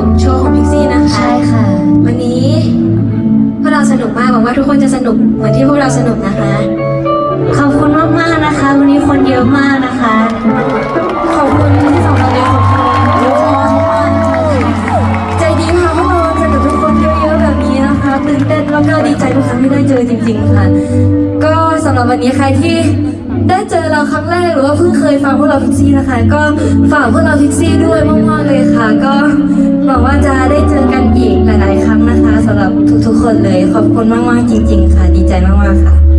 ของโชว์ของพิกซี่นะคะ ใช่ค่ะ วันนี้พวกเราสนุกมากหวังว่าทุกคนจะสนุกเหมือนที่พวกเราสนุกนะคะ ขอบคุณมากๆนะคะ วันนี้คนเยอะมากนะคะ ขอบคุณที่ส่งเราเรียนของเราใจดีพาพวกเราเจอกับทุกคนเยอะๆแบบนี้นะคะตื่นเต้นแล้วก็ดีใจทุกครั้งที่ได้เจอจริง ๆ ค่ะ ก็สำหรับวันนี้ใครที่ได้เจอเราครั้งแรกหรือว่าเพิ่งเคยฟังพวกเราพิกซี่นะคะ ก็ฝากพวกเราพิกซี่ด้วยมากๆเลยค่ะ ก็ ขอบคุณมาก ๆ จริง ๆ ค่ะ ดีใจมาก ๆ ค่ะ